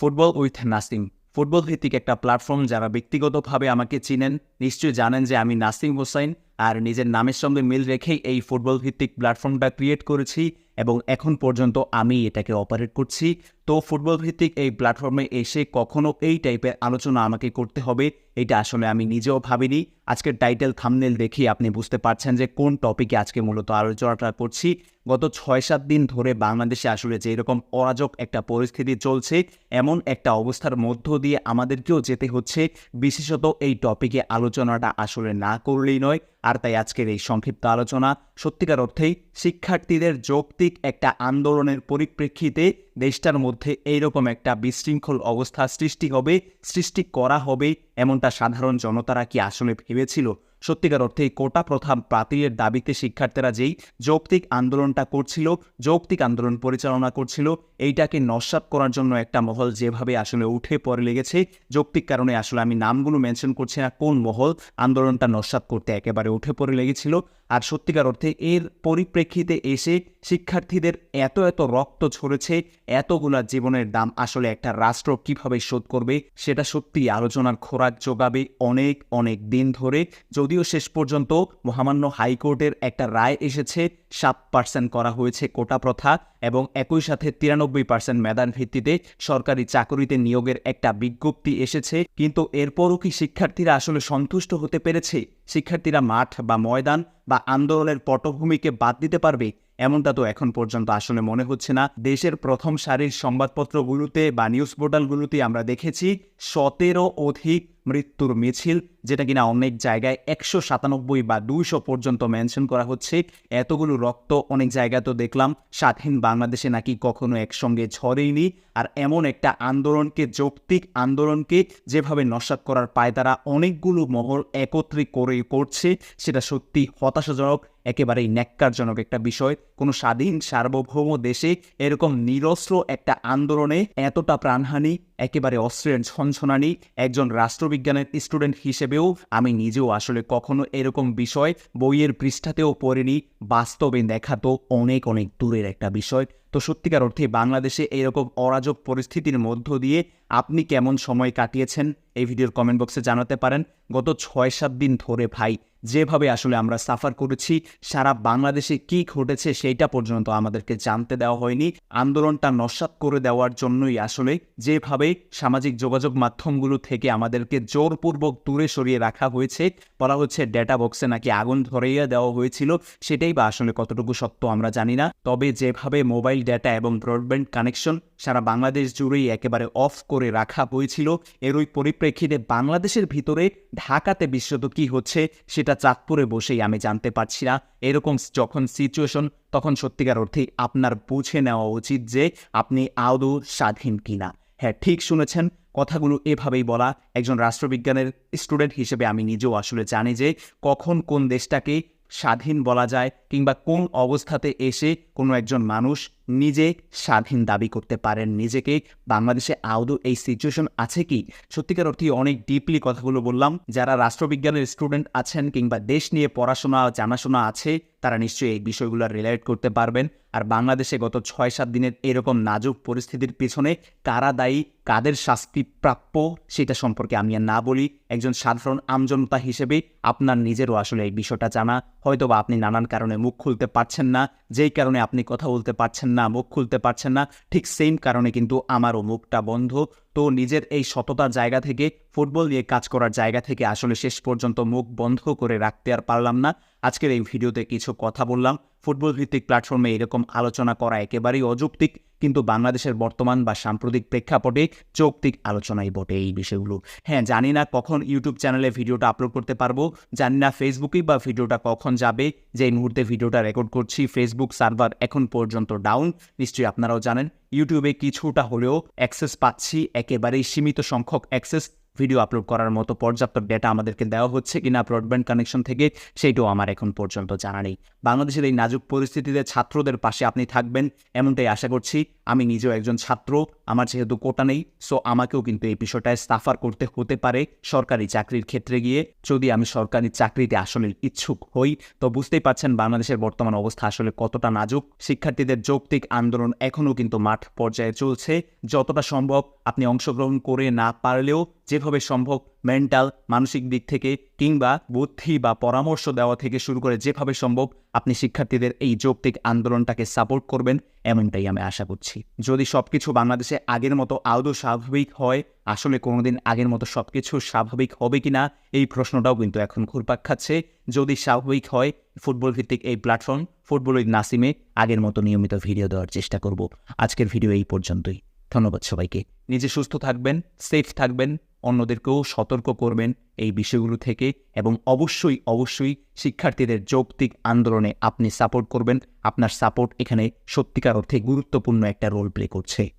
Football with Nasim football ভিত্তিক একটা platform যারা ব্যক্তিগতভাবে আমাকে চিনেন, নিশ্চয়ই জানেন যে আমি নাসিম হোসাইন আর নিজের নামের সঙ্গে মিল রেখেই এই ফুটবল ভিত্তিক প্ল্যাটফর্মটা ক্রিয়েট করেছি। এবং এখন পর্যন্ত আমি এটাকে অপারেট করছি। তো ফুটবল ভিত্তিক এই প্ল্যাটফর্মে এসে কখনো এই টাইপের আলোচনা আমাকে করতে হবে, এটা আসলে আমি নিজেও ভাবিনি। আজকের টাইটেল থামনেল দেখি আপনি বুঝতে পারছেন যে কোন টপিকে আজকে মূলত আলোচনাটা করছি। গত ছয় সাত দিন ধরে বাংলাদেশে আসলে যে এরকম অরাজক একটা পরিস্থিতি চলছে, এমন একটা অবস্থার মধ্য দিয়ে আমাদেরকেও যেতে হচ্ছে। বিশেষত এই টপিকে আলোচনাটা আসলে না করলেই নয়, আর তাই আজকের এই সংক্ষিপ্ত আলোচনা সত্যিকার অর্থেই শিক্ষার্থীদের যৌক্তিক একটা আন্দোলনের পরিপ্রেক্ষিতে দেশটার মধ্যে এইরকম একটা বিশৃঙ্খল অবস্থা সৃষ্টি হবে, সৃষ্টি করা হবে, এমনটা সাধারণ জনতারা কি আসলে ভেবেছিল? সত্যিকার অর্থে এই কোটা প্রথা বাতিলের দাবিতে শিক্ষার্থীরা যেই যৌক্তিক আন্দোলনটা করছিল, যৌক্তিক আন্দোলন পরিচালনা করছিল, এইটাকে নস্বাত করার জন্য একটা মহল যেভাবে আসলে উঠে পড়ে লেগেছে, যৌক্তিক কারণে আসলে আমি নামগুলো মেনশন করছি না, কোন মহল আন্দোলনটা নস্বাত করতে একেবারে উঠে পড়ে লেগেছিল। আর সত্যিকার অর্থে এর পরিপ্রেক্ষিতে এসে শিক্ষার্থীদের এত এত রক্ত ছড়েছে এতগুলা জীবনের দাম আসলে একটা রাষ্ট্র কীভাবে শোধ করবে, সেটা সত্যি আলোচনার খোরাক যোগাবে অনেক অনেক দিন ধরে। যদিও শেষ পর্যন্ত মহামান্য হাইকোর্টের একটা রায় এসেছে, সাত পার্সেন্ট করা হয়েছে কোটা প্রথা এবং একই সাথে তিরানব্বই পার্সেন্ট মেধান ভিত্তিতে সরকারি চাকরিতে নিয়োগের একটা বিজ্ঞপ্তি এসেছে। কিন্তু এরপরও কি শিক্ষার্থীরা আসলে সন্তুষ্ট হতে পেরেছে? শিক্ষার্থীরা মাঠ বা ময়দান বা আন্দোলনের পটভূমিকে বাদ দিতে পারবে? এমনটা তো এখন পর্যন্ত আসলে মনে হচ্ছে না। দেশের প্রথম সারির সংবাদপত্রগুলোতে বা নিউজ পোর্টালগুলোতে আমরা দেখেছি, সতেরো অধিক মৃত্যুর মিছিল, যেটা কিনা অনেক জায়গায় একশো সাতানব্বই বা দুইশো পর্যন্ত মেনশন করা হচ্ছে। এতগুলো রক্ত অনেক জায়গায় তো দেখলাম, স্বাধীন বাংলাদেশে নাকি কখনো একসঙ্গে ঝরেইনি। আর এমন একটা আন্দোলনকে, যৌক্তিক আন্দোলনকে যেভাবে নস্বাত করার পায়, তারা অনেকগুলো মহল একত্রিত করে করছে, সেটা সত্যি হতাশাজনক, একেবারেই ন্যাক্কারজনক একটা বিষয়। কোনো স্বাধীন সার্বভৌম দেশে এরকম নিরস্ত্র একটা আন্দোলনে এতটা প্রাণহানি, একেবারে অস্ত্রের ঝনঝনানি, একজন রাষ্ট্রবিজ্ঞানের স্টুডেন্ট হিসেবেও আমি নিজেও আসলে কখনো এরকম বিষয় বইয়ের পৃষ্ঠাতেও পড়িনি। বাস্তবে দেখা তো অনেক অনেক দূরের একটা বিষয়। তো সত্যিকার অর্থে বাংলাদেশে এরকম অরাজক পরিস্থিতির মধ্য দিয়ে আপনি কেমন সময় কাটিয়েছেন? এই ভিডিওর কমেন্ট বক্সে জানাতে পারেন। গত ছয় সাত দিন ধরে ভাই, যেভাবে আসলে আমরা সাফার করেছি, সারা বাংলাদেশে কি ঘটেছে সেইটা পর্যন্ত আমাদেরকে জানতে দেওয়া হয়নি। আন্দোলনটা নস্বাত করে দেওয়ার জন্যই আসলে যেভাবে সামাজিক যোগাযোগ মাধ্যমগুলো থেকে আমাদেরকে জোরপূর্বক দূরে সরিয়ে রাখা হয়েছে, বলা হচ্ছে ডেটা বক্সে নাকি আগুন ধরাইয়া দেওয়া হয়েছিল, সেটাই বা আসলে কতটুকু সত্য আমরা জানি না। তবে যেভাবে মোবাইল ডেটা এবং ব্রডব্যান্ড কানেকশন সারা বাংলাদেশ জুড়েই একেবারে অফ করে রাখা হয়েছিল। এরই পরিপ্রেক্ষিতে বাংলাদেশের ভিতরে ঢাকাতে বিশ্বত কি হচ্ছে সেটা চাঁদপুরে বসেই আমি জানতে পারছি না। এরকম যখন সিচুয়েশন তখন সত্যিকার অর্থে আপনার বুঝে নেওয়া উচিত যে আপনি আদৌ স্বাধীন কিনা। হ্যাঁ ঠিক শুনেছেন, কথাগুলো এভাবেই বলা। একজন রাষ্ট্রবিজ্ঞানের স্টুডেন্ট হিসেবে আমি নিজেও আসলে জানি যে কখন কোন দেশটাকে স্বাধীন বলা যায় কিংবা কোন অবস্থাতে এসে কোনো একজন মানুষ নিজে স্বাধীন দাবি করতে পারেন, নিজেকে বাংলাদেশে আদৌ এই সিচুয়েশন আছে কি? সত্যিকার অর্থে অনেক ডিপলি কথাগুলো বললাম। যারা রাষ্ট্রবিজ্ঞানের স্টুডেন্ট আছেন কিংবা দেশ নিয়ে পড়াশোনা, জানাশোনা আছে, তারা নিশ্চয়ই এই বিষয়গুলো রিলেট করতে পারবেন। আর বাংলাদেশে গত ছয় সাত দিনের এরকম নাজুক পরিস্থিতির পিছনে কারা দায়ী, কাদের শাস্তি প্রাপ্য, সেটা সম্পর্কে আমি আর না বলি। একজন সাধারণ আমজনতা হিসেবে আপনার নিজেরও আসলে এই বিষয়টা জানা। হয়তো বা আপনি নানান কারণে মুখ খুলতে পারছেন না, যেই কারণে আপনি কথা বলতে পারছেন না। মুখ খুলতে পারছেন না, ঠিক সেম কারণে কিন্তু আমারও মুখটা বন্ধ। তো নিজের এই সততার জায়গা থেকে ফুটবল নিয়ে কাজ করার জায়গা থেকে আসলে শেষ পর্যন্ত মুখ বন্ধ করে রাখতে আর পারলাম না। আজকের এই ভিডিওতে কিছু কথা বললাম। ফুটবল ভিত্তিক প্ল্যাটফর্মে এরকম আলোচনা করা একেবারেই অযৌক্তিক, কিন্তু বাংলাদেশের বর্তমান বা সাম্প্রতিক প্রেক্ষাপটে যৌক্তিক আলোচনাই বটে এই বিষয়গুলো। হ্যাঁ জানি না কখন ইউটিউব চ্যানেলে ভিডিওটা আপলোড করতে পারব, জানি না ফেসবুকেই বা ভিডিওটা কখন যাবে, যে মুহূর্তে ভিডিওটা রেকর্ড করছি ফেসবুক সার্ভার এখন পর্যন্ত ডাউন নিশ্চয়ই আপনারাও জানেন। ইউটিউবে কিছুটা হলেও অ্যাক্সেস পাচ্ছি, একেবারেই সীমিত সংখ্যক অ্যাক্সেস ভিডিও আপলোড করার মতো পর্যাপ্ত ডেটা আমাদেরকে দেওয়া হচ্ছে কিনা ব্রডব্যান্ড কানেকশন থেকে, সেইটাও আমার এখন পর্যন্ত জানা নেই। বাংলাদেশের এই নাজুক পরিস্থিতিতে ছাত্রদের পাশে আপনি থাকবেন, এমনটাই আশা করছি। আমি নিজেও একজন ছাত্র, আমার যেহেতু কোটা নেই সো আমাকেও কিন্তু এই বিষয়টায় সাফার করতে হতে পারে সরকারি চাকরির ক্ষেত্রে গিয়ে। যদি আমি সরকারি চাকরিতে আসলে ইচ্ছুক হই, তো বুঝতেই পারছেন বাংলাদেশের বর্তমান অবস্থা আসলে কতটা নাজুক। শিক্ষার্থীদের যৌক্তিক আন্দোলন এখনও কিন্তু মাঠ পর্যায়ে চলছে। যতটা সম্ভব আপনি অংশগ্রহণ করে না পারলেও যেভাবে সম্ভব মেন্টাল মানসিক দিক থেকে কিংবা বুদ্ধি বা পরামর্শ দেওয়া থেকে শুরু করে যেভাবে সম্ভব আপনি শিক্ষার্থীদের এই যৌক্তিক আন্দোলনটাকে সাপোর্ট করবেন, এমনটাই আমি আশা করছি। যদি সবকিছু বাংলাদেশে আগের মতো আদৌ স্বাভাবিক হয়, আসলে কোনোদিন আগের মতো সবকিছু স্বাভাবিক হবে কিনা, এই প্রশ্নটাও কিন্তু এখন ঘুরপাক খাচ্ছে। যদি স্বাভাবিক হয় ফুটবল ভিত্তিক এই প্ল্যাটফর্ম ফুটবল উইথ নাসিমে আগের মতো নিয়মিত ভিডিও দেওয়ার চেষ্টা করব। আজকের ভিডিও এই পর্যন্তই। ধন্যবাদ সবাইকে। নিজে সুস্থ থাকবেন সেফ থাকবেন অন্যদেরকেও সতর্ক করবেন এই বিষয়গুলো থেকে এবং অবশ্যই অবশ্যই শিক্ষার্থীদের যৌক্তিক আন্দোলনে আপনি সাপোর্ট করবেন। আপনার সাপোর্ট এখানে সত্যিকার অর্থে গুরুত্বপূর্ণ একটা রোল প্লে করছে।